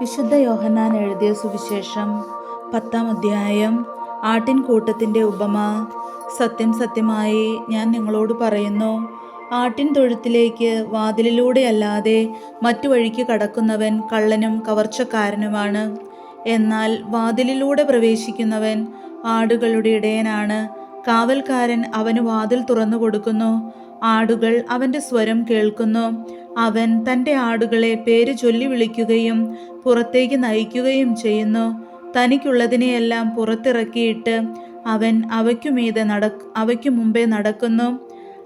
വിശുദ്ധ യോഹന്നാൻ എഴുതിയ സുവിശേഷം പത്താം അധ്യായം ആട്ടിൻകൂട്ടത്തിന്റെ ഉപമ. സത്യം സത്യമായി ഞാൻ നിങ്ങളോട് പറയുന്നു ആട്ടിൻ തൊഴുത്തിലേക്ക് വാതിലിലൂടെയല്ലാതെ മറ്റു വഴിക്ക് കടക്കുന്നവൻ കള്ളനും കവർച്ചക്കാരനുമാണ്. എന്നാൽ വാതിലിലൂടെ പ്രവേശിക്കുന്നവൻ ആടുകളുടെ ഇടയനാണ്. കാവൽക്കാരൻ അവന് വാതിൽ തുറന്നു കൊടുക്കുന്നു ആടുകൾ അവന്റെ സ്വരം കേൾക്കുന്നു. അവൻ തന്റെ ആടുകളെ പേര് ചൊല്ലി വിളിക്കുകയും പുറത്തേക്ക് നയിക്കുകയും ചെയ്യുന്നു. തനിക്കുള്ളതിനെയെല്ലാം പുറത്തിറക്കിയിട്ട് അവൻ അവയ്ക്കുമീതെ നട അവയ്ക്കു മുമ്പേ നടക്കുന്നു.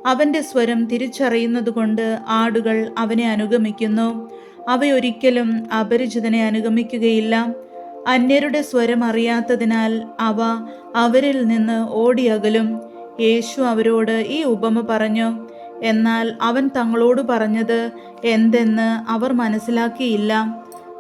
അവന്റെ സ്വരം തിരിച്ചറിയുന്നതുകൊണ്ട് ആടുകൾ അവനെ അനുഗമിക്കുന്നു. അവയൊരിക്കലും അപരിചിതനെ അനുഗമിക്കുകയില്ല. അന്യരുടെ സ്വരം അറിയാത്തതിനാൽ അവ അവരിൽ നിന്ന് ഓടിയകലും. യേശു അവരോട് ഈ ഉപമ പറഞ്ഞു എന്നാൽ അവൻ തങ്ങളോട് പറഞ്ഞത് എന്തെന്ന് അവർ മനസ്സിലാക്കിയില്ല.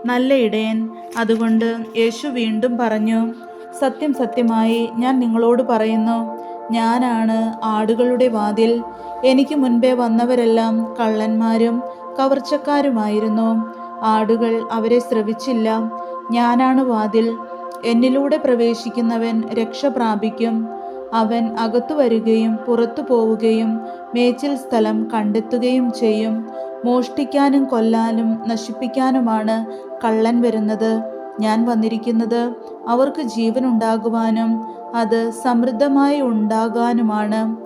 നല്ല ഇടയൻ അതുകൊണ്ട് യേശു വീണ്ടും പറഞ്ഞു സത്യം സത്യമായി ഞാൻ നിങ്ങളോട് പറയുന്നു ഞാനാണ് ആടുകളുടെ വാതിൽ. എനിക്ക് മുൻപേ വന്നവരെല്ലാം കള്ളന്മാരും കവർച്ചക്കാരുമായിരുന്നു. ആടുകൾ അവരെ ശ്രവിച്ചില്ല ഞാനാണ് വാതിൽ. എന്നിലൂടെ പ്രവേശിക്കുന്നവൻ രക്ഷ പ്രാപിക്കും. അവൻ അകത്തു വരികയും പുറത്തു പോവുകയും മേച്ചിൽ സ്ഥലം കണ്ടെത്തുകയും ചെയ്യും. മോഷ്ടിക്കാനും കൊല്ലാനും നശിപ്പിക്കാനുമാണ് കള്ളൻ വരുന്നത്. ഞാൻ വന്നിരിക്കുന്നത് അവർക്ക് ജീവൻ ഉണ്ടാകുവാനും അത് സമൃദ്ധമായി ഉണ്ടാകാനുമാണ്.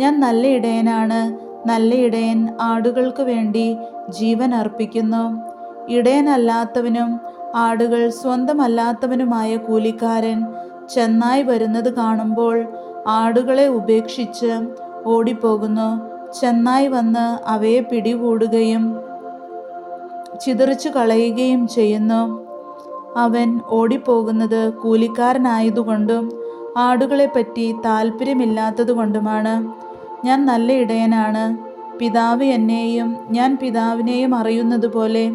ഞാൻ നല്ല ഇടയനാണ് നല്ല ഇടയൻ ആടുകൾക്ക് വേണ്ടി ജീവൻ അർപ്പിക്കുന്നു. ഇടയനല്ലാത്തവനും ആടുകൾ സ്വന്തമല്ലാത്തവനുമായ കൂലിക്കാരൻ ചെന്നായി വരുന്നത് കാണുമ്പോൾ ആടുകളെ ഉപേക്ഷിച്ച് ഓടിപ്പോകുന്നു. ചെന്നായി വന്ന് അവയെ പിടികൂടുകയും ചിതറിച്ചു കളയുകയും ചെയ്യുന്നു. അവൻ ഓടിപ്പോകുന്നത് കൂലിക്കാരനായതുകൊണ്ടും ആടുകളെപ്പറ്റി താല്പര്യമില്ലാത്തതുകൊണ്ടുമാണ് ഞാൻ നല്ല ഇടയനാണ്. പിതാവ് എന്നെയും ഞാൻ പിതാവിനെയും അറിയുന്നത് പോലെ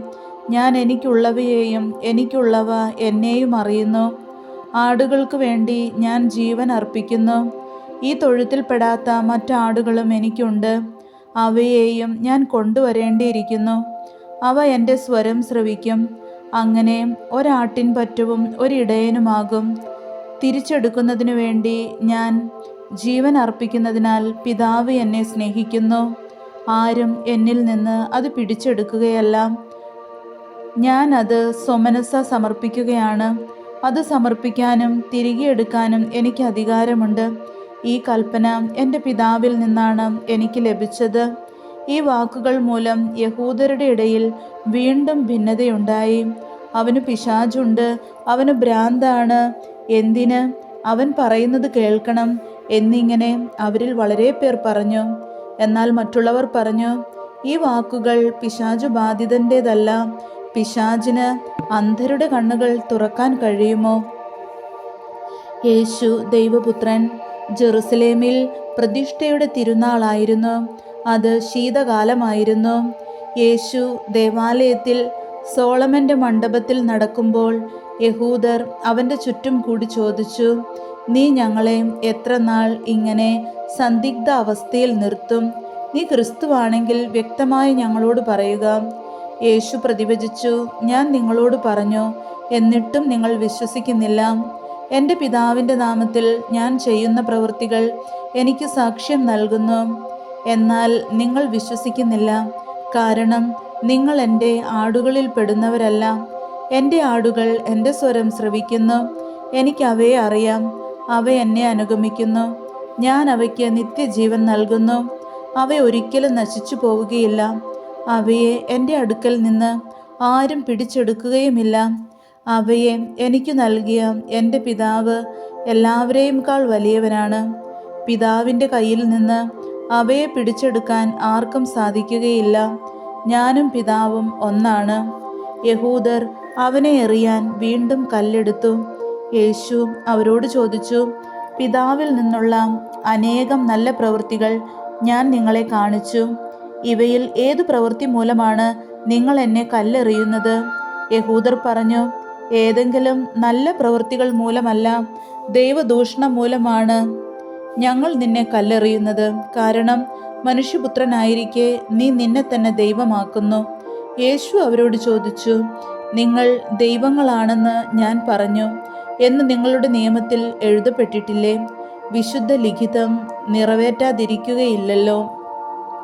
ഞാൻ എനിക്കുള്ളവയെയും എനിക്കുള്ളവ എന്നെയും അറിയുന്നു. ആടുകൾക്ക് വേണ്ടി ഞാൻ ജീവൻ അർപ്പിക്കുന്നു. ഈ തൊഴുത്തിൽപ്പെടാത്ത മറ്റാടുകളും എനിക്കുണ്ട്. അവയെയും ഞാൻ കൊണ്ടുവരേണ്ടിയിരിക്കുന്നു. അവ എന്റെ സ്വരം ശ്രവിക്കും. അങ്ങനെ ഒരാട്ടിൻ പറ്റവും ഒരിടയനുമാകും. തിരിച്ചെടുക്കുന്നതിനു വേണ്ടി ഞാൻ ജീവൻ അർപ്പിക്കുന്നതിനാൽ പിതാവ് എന്നെ സ്നേഹിക്കുന്നു. ആരും എന്നിൽ നിന്ന് അത് പിടിച്ചെടുക്കുകയല്ല. ഞാൻ അത് സ്വമനസ സമർപ്പിക്കുകയാണ്. അത് സമർപ്പിക്കാനും തിരികെ എടുക്കാനും എനിക്ക് അധികാരമുണ്ട്. ഈ കൽപ്പന എന്റെ പിതാവിൽ നിന്നാണ് എനിക്ക് ലഭിച്ചത്. ഈ വാക്കുകൾ മൂലം യഹൂദരുടെ ഇടയിൽ വീണ്ടും ഭിന്നതയുണ്ടായി. അവന് പിശാചുണ്ട് അവന് ഭ്രാന്താണ്. എന്തിന്? അവൻ പറയുന്നത് കേൾക്കണം എന്നിങ്ങനെ അവരിൽ വളരെ പേർ പറഞ്ഞു. എന്നാൽ മറ്റുള്ളവർ പറഞ്ഞു ഈ വാക്കുകൾ പിശാചു ബാധിതന്റേതല്ല. പിശാചിന് അന്ധരുടെ കണ്ണുകൾ തുറക്കാൻ കഴിയുമോ? യേശു ദൈവപുത്രൻ ജെറുസലേമിൽ പ്രതിഷ്ഠയുടെ തിരുനാളായിരുന്നു. അത് ശീതകാലമായിരുന്നു. യേശു ദേവാലയത്തിൽ സോളമന്റെ മണ്ഡപത്തിൽ നടക്കുമ്പോൾ യഹൂദർ അവന്റെ ചുറ്റും കൂടി ചോദിച്ചു നീ ഞങ്ങളെ എത്ര നാൾ ഇങ്ങനെ സന്ദിഗ്ധ അവസ്ഥയിൽ നിർത്തും? നീ ക്രിസ്തുവാണെങ്കിൽ വ്യക്തമായി ഞങ്ങളോട് പറയുക. യേശു പ്രതിഭജിച്ചു ഞാൻ നിങ്ങളോട് പറഞ്ഞു എന്നിട്ടും നിങ്ങൾ വിശ്വസിക്കുന്നില്ല. എന്റെ പിതാവിന്റെ നാമത്തിൽ ഞാൻ ചെയ്യുന്ന പ്രവൃത്തികൾ എനിക്ക് സാക്ഷ്യം നൽകുന്നു. എന്നാൽ നിങ്ങൾ വിശ്വസിക്കുന്നില്ല. കാരണം നിങ്ങൾ എന്റെ ആടുകളിൽ പെടുന്നവരല്ല. എന്റെ ആടുകൾ എന്റെ സ്വരം ശ്രവിക്കുന്നു. എനിക്ക് അവയെ അറിയാം. അവ എന്നെ അനുഗമിക്കുന്നു. ഞാൻ അവയ്ക്ക് നിത്യജീവൻ നൽകുന്നു. അവ ഒരിക്കലും നശിച്ചു പോവുകയില്ല. അവയെ എന്റെ അടുക്കൽ നിന്ന് ആരും പിടിച്ചെടുക്കുകയുമില്ല. അവയെ എനിക്ക് നൽകിയ എന്റെ പിതാവ് എല്ലാവരെയുംക്കാൾ വലിയവനാണ്. പിതാവിന്റെ കയ്യിൽ നിന്ന് അവയെ പിടിച്ചെടുക്കാൻ ആർക്കും സാധിക്കുകയില്ല. ഞാനും പിതാവും ഒന്നാണ്. യഹൂദർ അവനെ എറിയാൻ വീണ്ടും കല്ലെടുത്തു. യേശു അവരോട് ചോദിച്ചു പിതാവിൽ നിന്നുള്ള അനേകം നല്ല പ്രവൃത്തികൾ ഞാൻ നിങ്ങളെ കാണിച്ചു. ഇവയിൽ ഏതു പ്രവൃത്തി മൂലമാണ് നിങ്ങൾ എന്നെ കല്ലെറിയുന്നത്? യഹൂദർ പറഞ്ഞു ഏതെങ്കിലും നല്ല പ്രവൃത്തികൾ മൂലമല്ല ദൈവദൂഷണം മൂലമാണ് ഞങ്ങൾ നിന്നെ കല്ലെറിയുന്നത്. കാരണം മനുഷ്യപുത്രനായിരിക്കെ നീ നിന്നെ തന്നെ ദൈവമാക്കുന്നു. യേശു അവരോട് ചോദിച്ചു നിങ്ങൾ ദൈവങ്ങളാണെന്ന് ഞാൻ പറഞ്ഞു എന്ന് നിങ്ങളുടെ നിയമത്തിൽ എഴുതപ്പെട്ടിട്ടില്ലേ? വിശുദ്ധ ലിഖിതം നിറവേറ്റാതിരിക്കുകയില്ലല്ലോ.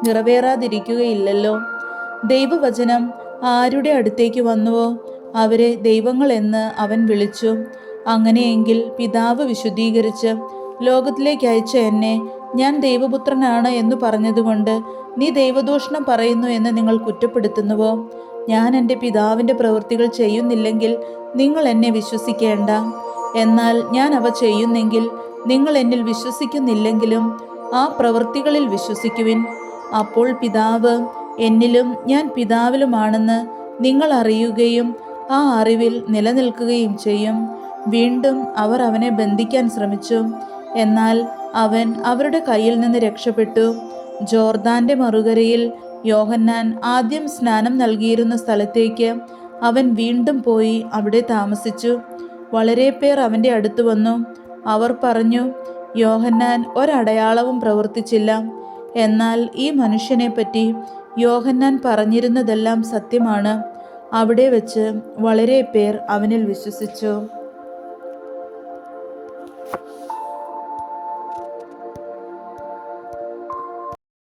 നിറവേറാതിരിക്കുകയില്ലല്ലോ. ദൈവവചനം ആരുടെ അടുത്തേക്ക് വന്നുവോ? അവരെ ദൈവങ്ങളെന്ന് അവൻ വിളിച്ചു. അങ്ങനെയെങ്കിൽ പിതാവ് വിശുദ്ധീകരിച്ച് ലോകത്തിലേക്ക് അയച്ച എന്നെ ഞാൻ ദൈവപുത്രനാണ് എന്ന് പറഞ്ഞതുകൊണ്ട് നീ ദൈവദൂഷണം പറയുന്നു എന്ന് നിങ്ങൾ കുറ്റപ്പെടുത്തുന്നുവോ? ഞാൻ എന്റെ പിതാവിന്റെ പ്രവൃത്തികൾ ചെയ്യുന്നില്ലെങ്കിൽ നിങ്ങൾ എന്നെ വിശ്വസിക്കേണ്ട. എന്നാൽ ഞാൻ അവ ചെയ്യുന്നെങ്കിൽ നിങ്ങൾ എന്നിൽ വിശ്വസിക്കുന്നില്ലെങ്കിലും ആ പ്രവൃത്തികളിൽ വിശ്വസിക്കുവിൻ. അപ്പോൾ പിതാവ് എന്നിലും ഞാൻ പിതാവിലുമാണെന്ന് നിങ്ങൾ അറിയുകയും ആ അറിവിൽ നിലനിൽക്കുകയും ചെയ്യും. വീണ്ടും അവർ അവനെ ബന്ധിക്കാൻ ശ്രമിച്ചു. എന്നാൽ അവൻ അവരുടെ കയ്യിൽ നിന്ന് രക്ഷപ്പെട്ടു. ജോർദാന്റെ മറുകരയിൽ യോഹന്നാൻ ആദ്യം സ്നാനം നൽകിയിരുന്ന സ്ഥലത്തേക്ക് അവൻ വീണ്ടും പോയി അവിടെ താമസിച്ചു. വളരെ പേർ അവന്റെ അടുത്ത് വന്നു. അവർ പറഞ്ഞു യോഹന്നാൻ ഒരടയാളവും പ്രവർത്തിച്ചില്ല. എന്നാൽ ഈ മനുഷ്യനെ പറ്റി യോഹന്നാൻ പറഞ്ഞിരുന്നതെല്ലാം സത്യമാണ്. അവിടെ വച്ച് വളരെ പേർ അവനിൽ വിശ്വസിച്ചു.